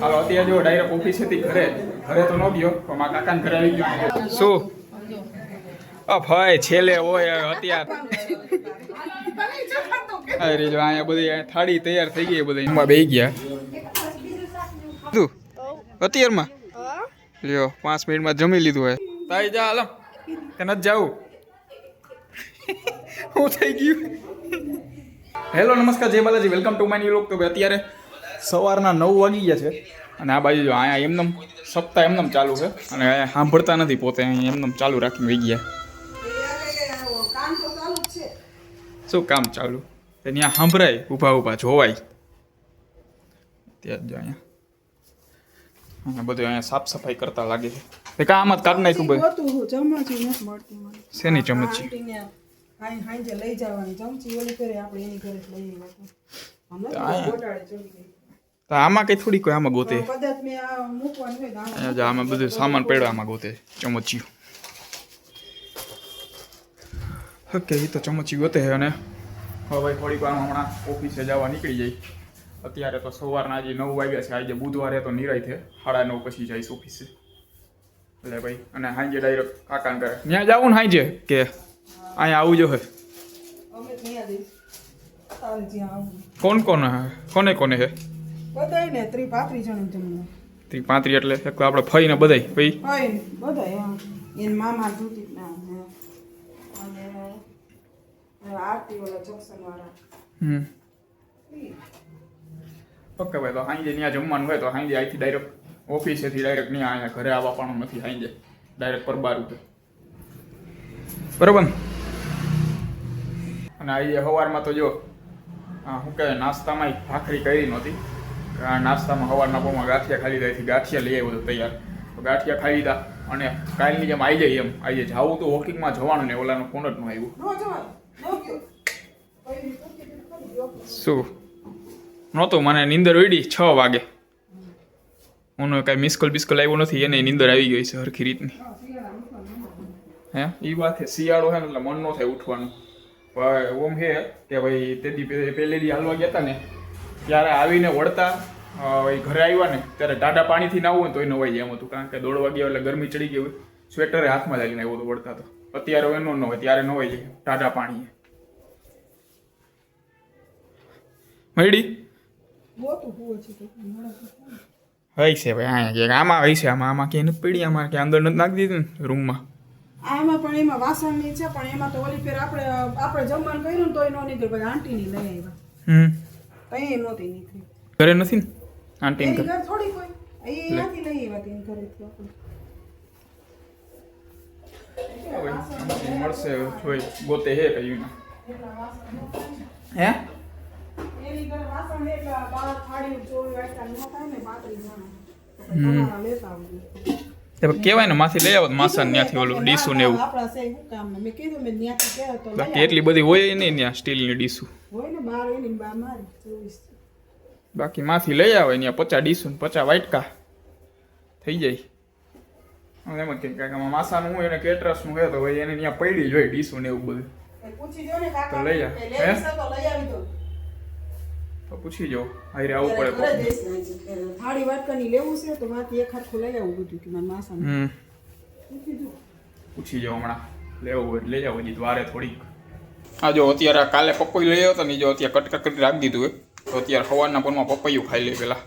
હાલો અત્યારે જો direct office હતી ઘરે. ઘરે તો ન ગયો પણ મારા કાકાને ઘરે આવી ગયો. શું? ભાઈ છેલ્લે હોય અત્યારે. અરે જો અહીંયા બધી થાળી તૈયાર થઈ ગઈ બધી. એમાં બેસી ગયા. તું અત્યારમાં? લ્યો પાંચ મિનિટમાં જમી લીધું હોય. તાઈ જા હાલો. કે નથી જાવું? હું થઈ ગયું. હેલો નમસ્કાર જય Balaji. Welcome to my new vlog તો અત્યારે સવારના નવ વાગી ગયા છે. અને આ બાજુ જો અહીંયા એમનેમ સપ્તાહ એમનેમ ચાલુ છે. અને અહીંયા સાંભળતા નથી પોતે અહીં એમનેમ ચાલુ રાખીને વહી ગયા. શું કામ ચાલુ? એની આ સાંભળાય ઊભા ઊભા જોવાય. ત્યાં જ અહીંયા. અને બધું અહીંયા સાફ સફાઈ કરતા લાગે છે. તે કા આમાં કાઢ નાખ્યું બધું. શેની ચમચી લઈ જવાની ચમચી ઓલી કરે આપણે એની ઘરે લઈ તો આમાં કઈ થોડીક આમાં ગોતે. આમાં બધું સામાન પડ્યો આમાં ગોતે. ચમચિયું ઓકે એ તો ચમચી ગોતે છે અને હવે ભાઈ થોડીક વાર હમણાં ઓફિસે જવા નીકળી જાય અત્યારે તો સવારના આજે નવ વાગ્યા છે આજે બુધવારે તો નિરાય છે. સાડા નવ પછી જઈશ ઓફિસે. એટલે ભાઈ અને હાંજે ડાયરેક્ટ કાકાને કરે ત્યાં જવું ને હાંજે? કે અહીંયા આવું જો હે કોણ કોણ કોને કોને હે? બધાય ને ત્રી પાંત્રીસ જણ જમવા. ત્રી પાંત્રી એટલે એક આપણે ફઈને બધાય ભાઈ ફઈ બધાય એન મામા ધૂતી ના અને આરતી ઓલા જંક્શન વાળા હમ. ઓકે ભાઈ તો સાંજે ત્યાં જમવાનું હોય તો સાંજે અહીંથી ડાયરેક્ટ ઓફિસેથી ડાયરેક્ટ ત્યાં અહીંયા ઘરે આવવા પણ નથી સાંજે ડાયરેક્ટ પરબાર ઉપર બરોબર? અને આજે સવારમાં તો જો શું કહેવાય નાસ્તામાં ભાખરી કરી નહોતી. નાસ્તામાં સવારના પોમાં ગાંઠિયા ખાલી ત્યાંથી ગાંઠિયા લઈ આવ્યો હતો તૈયાર. તો ગાંઠિયા ખાઈ લીધા અને કાલની જેમ આવી જાય એમ. આજે જાવું તો વોકિંગમાં જવાનું ને ઓલાનો ફોન જ ન આવ્યું. શું? નહોતું. મને નીંદર ઉડી છ વાગે. હું કાંઈ મિસકોલ બિસ્કોલ આવ્યો નથી. એને નીંદર આવી ગઈ છે હરખી રીતની. હા હે? એ વાત છે. શિયાળો છે ને એટલે મન ન થાય ઉઠવાનું. પણ ઓમ છે કે ભાઈ તેથી પે- પહેલે દી હાલવા ગયા હતા ને. ત્યારે આવીને વળતા ઘરે આવ્યા ને ત્યારે ટાટા પાણીથી નાવું હોય ને એ નવાઈ જાય એમ હતું. કારણ કે દોડ વાગ્યા એટલે ગરમી ચડી ગઈ હોય. સ્વેટરે હાથમાં લાગીને આવ્યો હતો વળતા તો. અત્યારે એનો ન હોય ત્યારે નવાઈ જાય ટાટા પાણી મળી તો તો. હોય છે ભાઈ અહીંયા કે આમાં હોય છે આમાં આમાં ક્યાંય નથી પડી આમાં ક્યાં અંદર નથી નાખી દીધું ને રૂમમાં. આમાં પણ એમાં વાસણની છે પણ એમાં તો ઓલી ફેર આપણે આપણે જમવાનું કર્યું તો એ નો નીકળી પછી આંટીની લઈ આવ્યા. હમ. તઈ નહોતી નીકળી ઘરે. નથી ને? આંટી ઘર થોડી કોઈ. અહીં નથી લઈ આવ્યા તેમ આમાંથી મળશે જોઈ ગોતે હે કયું હે? વાસણ કહેવાય ને માંથી લઈ આવો માસન ત્યાંથી ઓલું ડીશું ને એવું. બાકી એટલી બધી હોય નહીં ત્યાં સ્ટીલની ડીશું બાકી માંથી લઈ આવે ત્યાં પચાસ ને પચાસ વાટકા. થઈ જાય. એમ કે આમાં માસાનું હોય ને કેટરસનું હોય તો ભાઈ એને ત્યાં પડી જ હોય ડીસું ને એવું બધું. કાકા તો લઈ આવે. હે? તો પૂછી જાઓ હારે આવવું પડે થાળી વાટકાની લેવું છે તો માથી એક હાથું લઈ આવું બધું કે મારા માસા પૂછી જો હમણાં. લેવું હોય લઈ જાઓ હજી દ્વારે થોડીક. હા જો અત્યારે આ કાલે પપૈયું લઈ આવ્યો હતો ને જો અત્યારે કટકા કરી રાખી દીધું હોય તો અત્યારે સવારના પરમાં પપૈયું ખાઈ લે પેલા.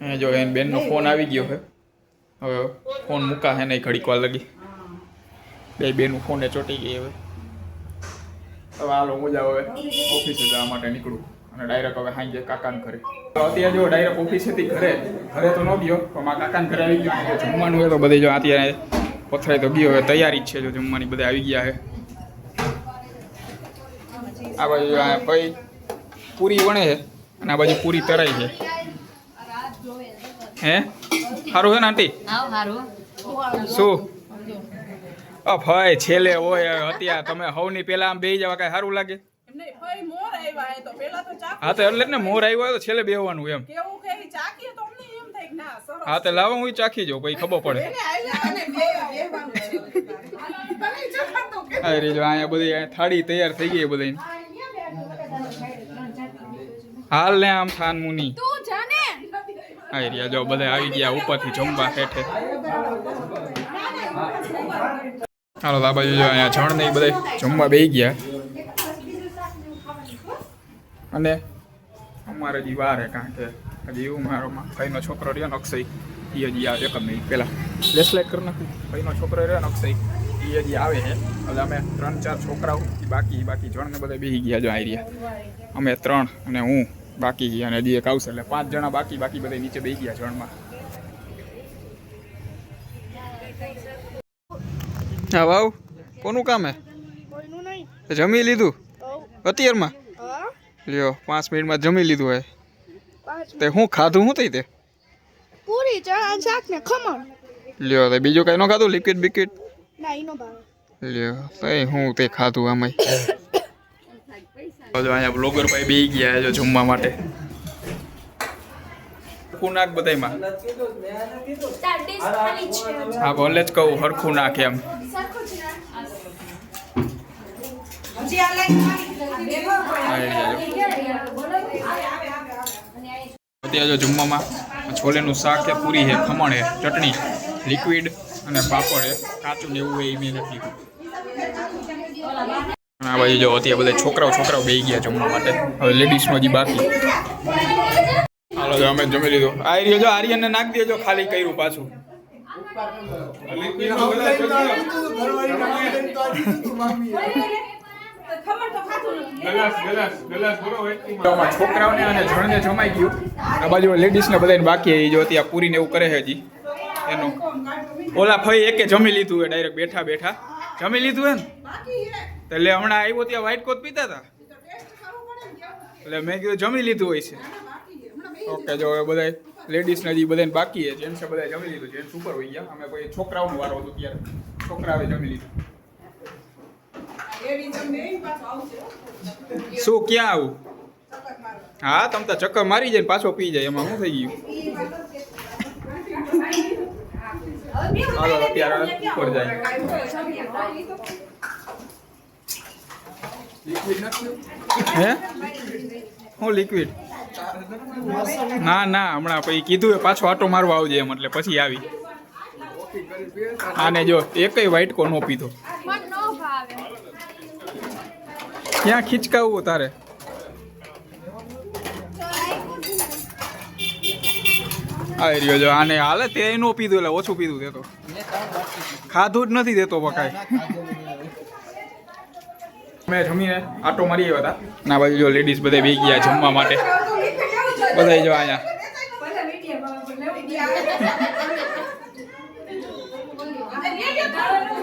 હે જો એને બેનનો ફોન આવી ગયો છે હવે ફોન મૂકા હે નહીં ઘડીક વાર લગી. બે બેનું ફોને ચોટી ગઈ હવે. હવે હાલો જાવ હવે ઓફિસે જવા માટે નીકળું અને ડાયરેક્ટ હવે સાંજે કાકાને ઘરે. અત્યારે જો ડાયરેક્ટ હતી ઘરે ઘરે તો ન ગયો પણ મારા કાકાને ઘરે આવી ગયો. જમવાનું હોય તો બધે જો અત્યારે પથરાઈ તો ગયો હવે તૈયારી જ છે. જો જમવાની બધા આવી ગયા છે. આ બાજુ ભાઈ પૂરી વણે છે અને આ બાજુ પૂરી તરાઈ છે. હે? સારું છે ને આંટી? શું? ભાઈ છેલ્લે હોય અત્યારે તમે હવની પેલા આમ બેહી જવા કાંઈ સારું લાગે? હા તો એટલે જ ને મોર આવ્યો હોય તો છેલ્લે બેહવાનું એમ. કેવું કે ઈ ચાકીએ તો અમને એમ થાય કે ના સરસ. હા તો લાવો હું ચાખી જાઉં પછી ખબર પડે. અરે જો અહીંયા બધી થાળી તૈયાર થઈ ગઈ બધી હાલ ને આમ થાન મુની. તું આવી રહ્યા જો બધા આવી ગયા ઉપરથી જમવા હેઠે. હાલો આ બાજુ અહીંયા જણ નહીં બધા જમવા બેસી ગયા. અને અમારે હજી વાર હે કારણ કે હજી એવું મારો ભાઈનો છોકરો રહ્યો ને અક્ષય એ હજી આવે એક નહીં પહેલાં. લેસલાઇટ કરી નાખું. ભાઈનો છોકરો રહ્યો ને અક્ષય એ હજી આવે છે એટલે અમે ત્રણ ચાર છોકરાઓ બાકી બાકી જણને બધા બેસી ગયા જો આવી રહ્યા. અમે ત્રણ અને હું બાકી અને હજી એક આવશે. એટલે પાંચ જણા બાકી બાકી બધા નીચે બેસી ગયા જણમાં. હા વાવ. કોનું કામ હે? જમી લીધું? અત્યારમાં? લ્યો પાંચ મિનિટમાં જમી લીધું હે. તે હું ખાધું હું થઈ તે? પૂરી ચણા શાક ને ખમણ. લ્યો તે બીજું કઈ ન ખાધું? લિક્વિડ બિક્વિડ ના ઈનો ભાવે. લ્યો તે હું તે ખાધું આમાંય. જો અહીંયા બ્લોગર ભાઈ બેહી ગયા જો જમવા માટે. હરખું નાખ બધાયમાં હા ભલે જ કહું હરખું નાખ એમ. હજી આ અત્યારે જો. જમવામાં છોલેનું શાક છે પૂરી છે ખમણ છે ચટણી લિક્વિડ અને પાપડ છે કાચું ને એવું હોય એ મેં નથી આ બાજુ જો અત્યારે બધા છોકરાઓ છોકરાઓ બેસી ગયા જમવા માટે. હવે લેડીઝનો હજી બાકી. હાલો જો અમે જમી લીધું. આ રહ્યો જો આર્યનને નાખ દેજો ખાલી કર્યું પાછું. ખબર તો ખાતું નથી. આમાં છોકરાઓને અને જણને જમાઈ ગયું. આ બાજુ લેડીઝને બધાને બાકી એ જો ત્યાં પૂરીને એવું કરે છે હજી. એનું. ઓલા ફઈ એકે જમી લીધું એ ડાયરેક્ટ બેઠા બેઠા. જમી લીધું એમ? બાકી એટલે હમણાં આવ્યો ત્યાં વ્હાઈટ કોટ પીતા હતા. એ તો ટેસ્ટ કરવું પડે ને કેવું છે. એટલે મેં કીધું જમી લીધું હોય છે. હે. ઓકે જો હવે બધા લેડીઝને હજી બધાને બાકી છે. જેન્ટ્સે બધા જમી લીધું, જેન્ટ્સ ઉપર હોઈ ગયા. અમે કોઈ છોકરાઓનો વારો હતો ત્યારે. છોકરાઓએ જમી લીધું. રેડી જમ બેહીને પાછું આવશે હો. શું, ક્યાં આવું? ચક્કર મારવા. હા, તમ તો ચક્કર મારી જાય ને પાછો પી જાય. એમાં શું થઈ ગયું? ઈ વાત જ છે. હાલો, અત્યારે ઉપર જાય. હે? હું લિક્વિડ ના ના, હમણાં પછી કીધું એ પાછો આટો મારવા આવજે એમ, એટલે પછી આવી. આને જો, એકય વ્હાઈટ કો નો પીધો. ક્યાં ખીચકાવું તારે? આવી રહ્યો, જો, આને હાલે તે નો પીધું, એટલે ઓછું પીધું તે તો. ખાધું જ નથી દેતો બકાય. મેં જમીને આટો મારી આવ્યા હતા. ના, બાજુ જો લેડીઝ બધા બેસી ગયા જમવા માટે. બધા જો અહીંયા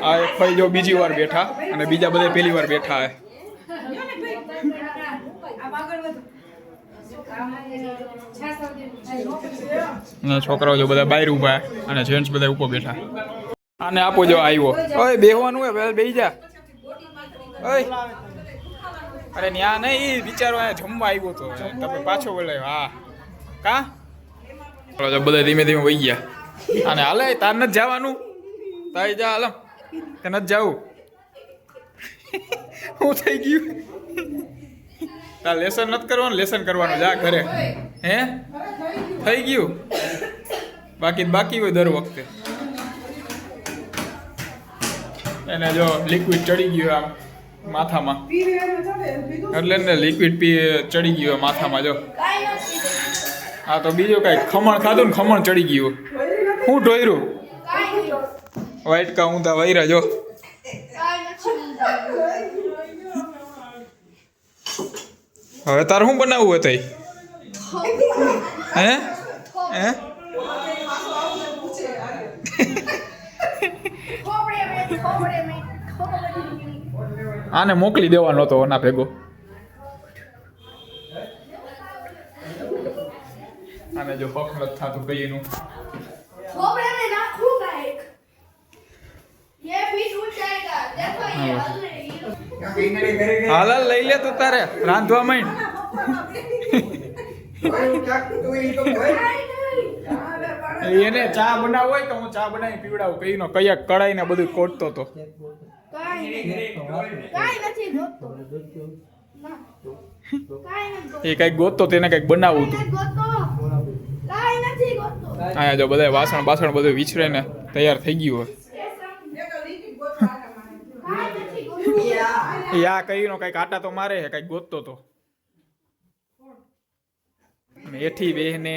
આ એક ભાઈ જો બીજી વાર બેઠા અને બીજા બધા પહેલી વાર બેઠા હે. અને છોકરાઓ જો બધા બહાર ઊભા અને જેન્ટ્સ બધા ઉપર બેઠા આને આપો જો આવ્યો ઓય, બેહવાનું હે બે જા. ઓય. અરે ન્યા નહીં ઈ બિચારો અહીંયા જમવા આવ્યો તો. તમે પાછો બોલાયો હા. કા? બધા ધીમે ધીમે વહી ગયા. અને હાલે તાર નથી જવાનું? તાઈ જા હાલ. તે નથી જવું. હું થઈ ગયું? તાર લેસન નથી કરવાનું લેસન કરવાનું જા ઘરે. હે? થઈ ગયું? બાકી બાકી હોય દર વખતે. એને જો લિક્વિડ ચડી ગયું આમ. માથામાં. એટલે ને લિક્વિડ પી ચડી ગયું માથામાં જો. હા તો બીજું કાંઈ ખમણ ખાધું ને ખમણ ચડી ગયું હું ઢોયરું? વાઈટ કા ઊંધા વૈરા જો. હવે તારે શું બનાવવું હતું? હે? હે? આને મોકલી દેવાનો હતો ઓના ભેગો. આને જો પગ નથી થતું કઈનું હાલ લઈ લે તારે રાંધવા માંડ. એને ચા બનાવો હોય તો હું ચા બનાવી પીવડાવું. કઈ નો કયા કડાઈ ને બધું કોટતો હતો કાઈ કાઈ નથી. ગોતતો ના કાઈ નથી એ કંઈક ગોતતો તેને કંઈક બનાવવું હતું ગોતતો. અહીંયા જો બધા વાસણ બાસણ બધું વિછરાઈને તૈયાર થઈ ગયું હોય. આ કઈનો કંઈક આટા તો મારે છે કંઈક ગોતતો તો. મેઠી બેહને.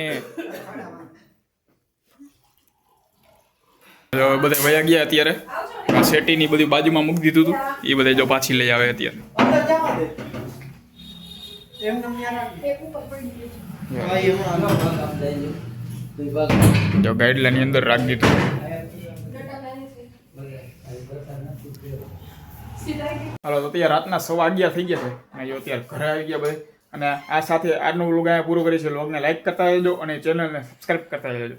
બધા વયા ગયા અત્યારે. આ શેટીની બધી બાજુમાં મૂકી દીધું હતું એ બધા જો પાછી લઈ આવે અત્યારે. જો ગાઈડલાઈન અંદર રાખી દીધું. હાલો, તો અત્યારે રાતના સવા અગિયાર થઈ ગયા છે. અને અત્યારે ઘરે આવી ગયા બધા. અને આ સાથે આજનો વ્લોગ અહીંયા પૂરો કરી છે વ્લોગને લાઈક કરતા રહેજો અને ચેનલને સબસ્ક્રાઈબ કરતા રહેજો.